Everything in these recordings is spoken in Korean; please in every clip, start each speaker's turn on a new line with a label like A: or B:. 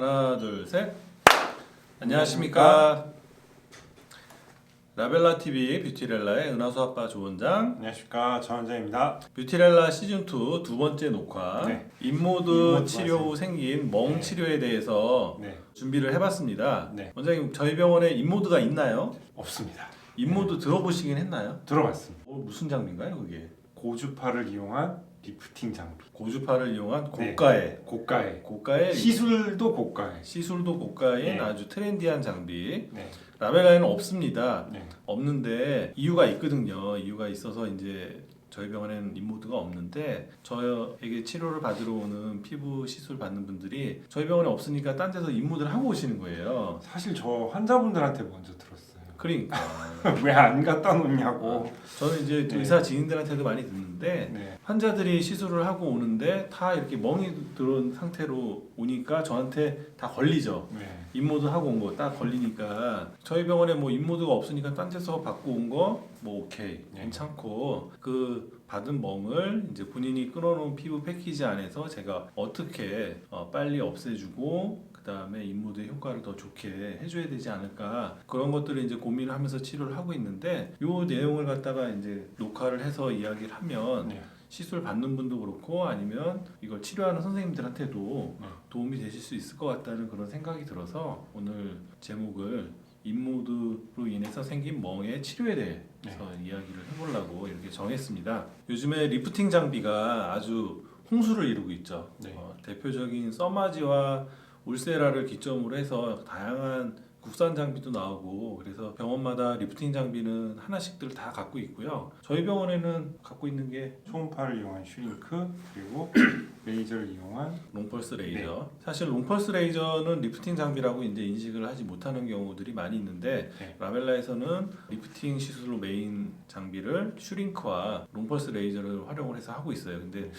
A: 하나 둘 셋. 안녕하십니까. 라벨라 TV 뷰티렐라의 은하수 아빠 조원장.
B: 안녕하십니까 전원장입니다.
A: 뷰티렐라 시즌 2 두 번째 녹화.
B: 네.
A: 인모드
B: 인모드
A: 치료 후
B: 맞아요.
A: 생긴 멍
B: 네.
A: 치료에 대해서
B: 네
A: 준비를 해봤습니다.
B: 네.
A: 원장님 저희 병원에 인모드가 있나요?
B: 없습니다.
A: 인모드 들어보시긴 했나요?
B: 들어봤습니다.
A: 어, 무슨 장비인가요, 그게?
B: 고주파를 이용한 리프팅 장비.
A: 고주파를 이용한
B: 네.
A: 고가의
B: 고가의
A: 고가의
B: 시술도 고가의.
A: 시술도 고가인
B: 네.
A: 아주 트렌디한 장비.
B: 네.
A: 라벨라에는 없습니다.
B: 네.
A: 없는데 이유가 있거든요. 이유가 있어서 이제 저희 병원에는 인모드가 없는데 저에게 치료를 받으러 오는 피부 시술 받는 분들이 저희 병원에 없으니까 딴 데서 인모드를 하고 오시는 거예요.
B: 사실 저 환자분들한테 먼저 들었어요.
A: 그러니까
B: 왜 안 갖다 놓냐고.
A: 저는 이제
B: 네.
A: 의사 지인들한테도 많이 듣는데
B: 네.
A: 환자들이 시술을 하고 오는데 다 이렇게 멍이 들은 상태로 오니까 저한테 다 걸리죠.
B: 네.
A: 인모드 하고 온 거 딱 걸리니까 저희 병원에 뭐 인모드가 없으니까 딴 데서 받고 온 거 뭐 오케이
B: 네.
A: 괜찮고 그 받은 멍을 이제 본인이 끊어놓은 피부 패키지 안에서 제가 어떻게 어, 빨리 없애주고 그 다음에 인모드의 효과를 더 좋게 해줘야 되지 않을까 그런 것들을 이제 고민을 하면서 치료를 하고 있는데 요 내용을 갖다가 이제 녹화를 해서 이야기를 하면
B: 네.
A: 시술 받는 분도 그렇고 아니면 이걸 치료하는 선생님들한테도
B: 네.
A: 도움이 되실 수 있을 것 같다는 그런 생각이 들어서 오늘 제목을 인모드로 인해서 생긴 멍의 치료에 대해서 이야기를 해보려고 이렇게 정했습니다. 요즘에 리프팅 장비가 아주 홍수를 이루고 있죠.
B: 네.
A: 어, 대표적인 써마지와 울세라를 기점으로 해서 다양한 국산 장비도 나오고 그래서 병원마다 리프팅 장비는 하나씩들 다 갖고 있고요. 저희 병원에는 갖고 있는 게
B: 초음파를 이용한 슈링크 그리고 레이저를 이용한
A: 롱펄스 레이저.
B: 네.
A: 사실 롱펄스 레이저는 리프팅 장비라고 이제 인식을 하지 못하는 경우들이 많이 있는데
B: 네.
A: 라벨라에서는 리프팅 시술로 메인 장비를 슈링크와 롱펄스 레이저를 활용을 해서 하고 있어요. 근데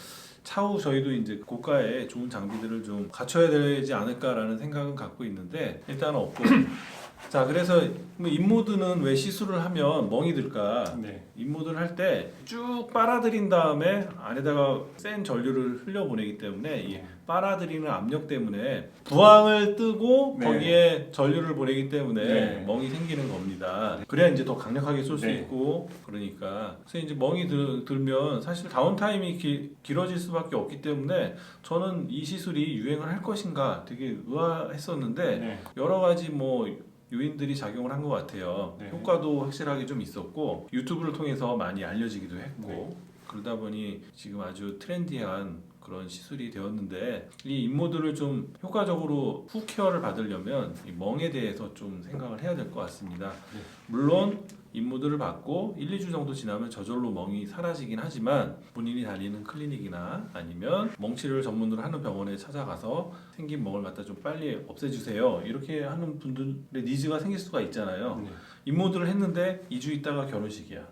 A: 차후 저희도 이제 고가의 좋은 장비들을 좀 갖춰야 되지 않을까라는 생각은 갖고 있는데 일단은 없고. 자 그래서 뭐 인모드는 왜 시술을 하면 멍이 들까?
B: 네.
A: 인모드를 할 때 쭉 빨아들인 다음에 안에다가 센 전류를 흘려보내기 때문에 이
B: 네.
A: 빨아들이는 압력 때문에 부항을 뜨고
B: 네.
A: 거기에 전류를 보내기 때문에
B: 네.
A: 멍이 생기는 겁니다. 그래야 이제 더 강력하게 쏠 수
B: 네.
A: 있고 그러니까 그래서 이제 멍이 들, 들면 사실 다운타임이 기, 길어질 수밖에 없기 때문에 저는 이 시술이 유행을 할 것인가 되게 의아했었는데
B: 네.
A: 여러 가지 뭐 요인들이 작용을 한 것 같아요.
B: 네.
A: 효과도 확실하게 좀 있었고 유튜브를 통해서 많이 알려지기도 했고
B: 네.
A: 그러다 보니 지금 아주 트렌디한 그런 시술이 되었는데 이 인모드를 좀 효과적으로 후 케어를 받으려면 이 멍에 대해서 좀 생각을 해야 될 것 같습니다.
B: 네.
A: 물론 인모드를 받고 1, 2주 정도 지나면 저절로 멍이 사라지긴 하지만 본인이 다니는 클리닉이나 아니면 멍치료를 전문으로 하는 병원에 찾아가서 생긴 멍을 갖다 좀 빨리 없애주세요. 이렇게 하는 분들의 니즈가 생길 수가 있잖아요.
B: 네.
A: 인모드를 했는데 2주 있다가 결혼식이야.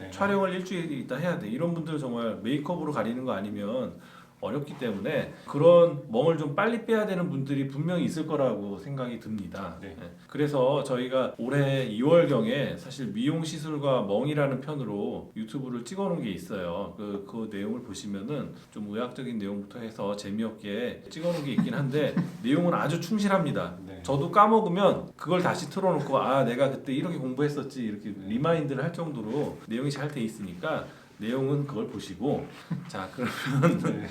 B: 네.
A: 촬영을 일주일 있다 해야 돼. 이런 분들 정말 메이크업으로 가리는 거 아니면 어렵기 때문에 그런 멍을 좀 빨리 빼야 되는 분들이 분명히 있을 거라고 생각이 듭니다.
B: 네.
A: 네. 그래서 저희가 올해 2월경에 사실 미용 시술과 멍이라는 편으로 유튜브를 찍어놓은 게 있어요. 그, 그 내용을 보시면은 좀 의학적인 내용부터 해서 재미없게 찍어놓은 게 있긴 한데 내용은 아주 충실합니다.
B: 네.
A: 저도 까먹으면 그걸 다시 틀어놓고 아 내가 그때 이렇게 공부했었지 이렇게 리마인드를 할 정도로 내용이 잘 돼 있으니까 내용은 그걸 보시고 자 그러면
B: 네.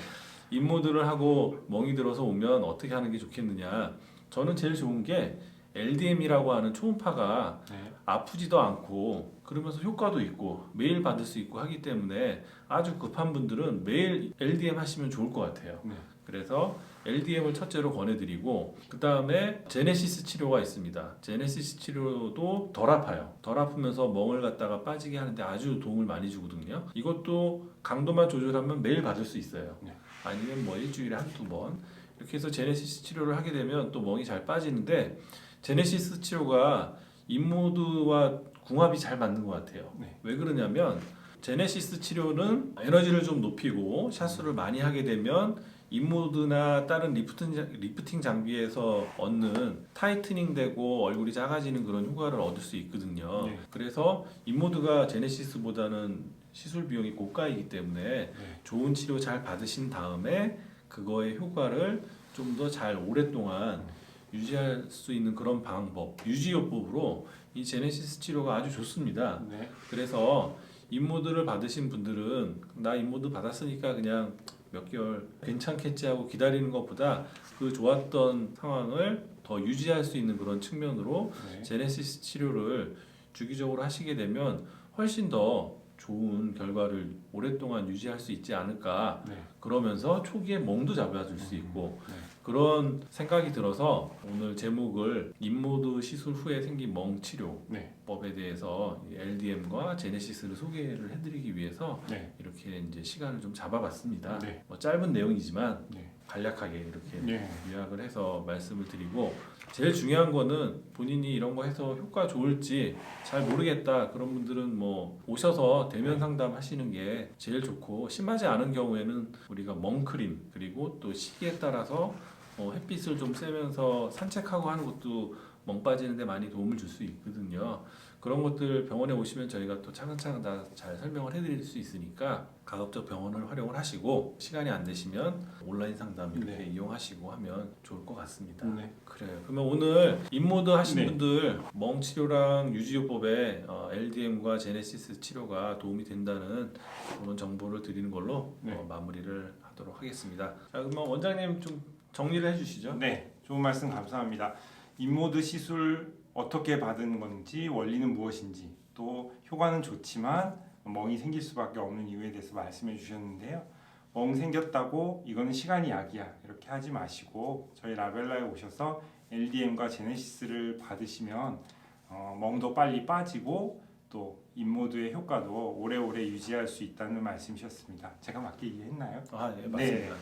A: 인모드를 하고 멍이 들어서 오면 어떻게 하는 게 좋겠느냐 저는 제일 좋은 게 LDM이라고 하는 초음파가
B: 네.
A: 아프지도 않고 그러면서 효과도 있고 매일 받을 수 있고 하기 때문에 아주 급한 분들은 매일 LDM 하시면 좋을 것 같아요.
B: 네.
A: 그래서 LDM을 첫째로 권해드리고 그 다음에 제네시스 치료가 있습니다. 제네시스 치료도 덜 아파요. 덜 아프면서 멍을 갖다가 빠지게 하는데 아주 도움을 많이 주거든요. 이것도 강도만 조절하면 매일 받을 수 있어요.
B: 네.
A: 아니면 뭐 일주일에 한두 번 이렇게 해서 제네시스 치료를 하게 되면 또 멍이 잘 빠지는데 제네시스 치료가 인모드와 궁합이 잘 맞는 것 같아요.
B: 네.
A: 왜 그러냐면 제네시스 치료는 에너지를 좀 높이고 샷수를 많이 하게 되면 인모드나 다른 리프팅, 자- 리프팅 장비에서 얻는 타이트닝 되고 얼굴이 작아지는 그런 효과를 얻을 수 있거든요.
B: 네.
A: 그래서 인모드가 제네시스보다는 시술 비용이 고가이기 때문에
B: 네.
A: 좋은 치료 잘 받으신 다음에 그거의 효과를 좀좀더잘 오랫동안 유지할 수 있는 그런 방법, 유지요법으로 이 제네시스 치료가 아주 좋습니다.
B: 네.
A: 그래서 인모드를 받으신 분들은 나 인모드 받았으니까 그냥 몇 개월 괜찮겠지 하고 기다리는 것보다 그 좋았던 상황을 더 유지할 수 있는 그런 측면으로
B: 네.
A: 제네시스 치료를 주기적으로 하시게 되면 훨씬 더 좋은 결과를 오랫동안 유지할 수 있지 않을까
B: 네.
A: 그러면서 초기에 멍도 잡아줄 수 있고
B: 네.
A: 그런 생각이 들어서 오늘 제목을 인모드 시술 후에 생긴 멍 치료
B: 네.
A: 법에 대해서 LDM과 제네시스를 소개를 해드리기 위해서
B: 네.
A: 이렇게 이제 시간을 좀 잡아봤습니다.
B: 네.
A: 뭐 짧은 내용이지만
B: 네.
A: 간략하게 이렇게
B: 네.
A: 요약을 해서 말씀을 드리고 제일 중요한 거는 본인이 이런 거 해서 효과 좋을지 잘 모르겠다 그런 분들은 뭐 오셔서 대면 상담 하시는 게 제일 좋고 심하지 않은 경우에는 우리가 멍크림 그리고 또 시기에 따라서 어, 햇빛을 좀 쐬면서 산책하고 하는 것도 멍 빠지는데 많이 도움을 줄 수 있거든요. 그런 것들 병원에 오시면 저희가 또 차근차근 다 잘 설명을 해드릴 수 있으니까 가급적 병원을 활용을 하시고 시간이 안 되시면 온라인 상담 이렇게
B: 네.
A: 이용하시고 하면 좋을 것 같습니다.
B: 네.
A: 그래요. 그러면 오늘 인모드 하신
B: 네.
A: 분들 멍 치료랑 유지요법에 어, LDM과 제네시스 치료가 도움이 된다는 그런 정보를 드리는 걸로
B: 네.
A: 어, 마무리를 하도록 하겠습니다. 자, 그러면 원장님 좀 정리를 해주시죠.
B: 네, 좋은 말씀 감사합니다. 인모드 시술 어떻게 받은 건지 원리는 무엇인지 또 효과는 좋지만 멍이 생길 수밖에 없는 이유에 대해서 말씀해 주셨는데요. 멍 생겼다고 이거는 시간이 약이야 이렇게 하지 마시고 저희 라벨라에 오셔서 LDM과 제네시스를 받으시면 어, 멍도 빨리 빠지고 또 인모드의 효과도 오래오래 유지할 수 있다는 말씀이셨습니다. 제가 맞게 이해했나요?
A: 아, 예,
B: 네.
A: 맞습니다.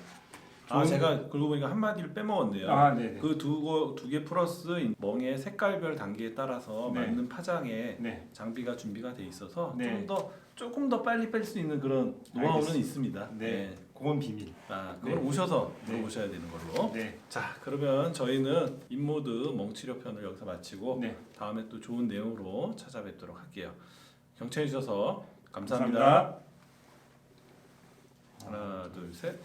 A: 아, 제가 그러고 보니까 한 마디를 빼먹었네요.
B: 아, 네네.
A: 그두개 플러스 멍의 색깔별 단계에 따라서
B: 네.
A: 맞는 파장에
B: 네,
A: 장비가 준비가 돼 있어서
B: 네.
A: 좀 더 조금 더 빨리 뺄 수 있는 그런 노하우는
B: 알겠습니다.
A: 있습니다.
B: 네, 그건 비밀.
A: 아, 그걸
B: 네.
A: 오셔서
B: 네.
A: 물어보셔야 되는 걸로.
B: 네,
A: 자, 그러면 저희는 인모드 멍치료 편을 여기서 마치고
B: 네.
A: 다음에 또 좋은 내용으로 찾아뵙도록 할게요. 경청해 주셔서 감사합니다.
B: 감사합니다.
A: 하나, 둘, 셋.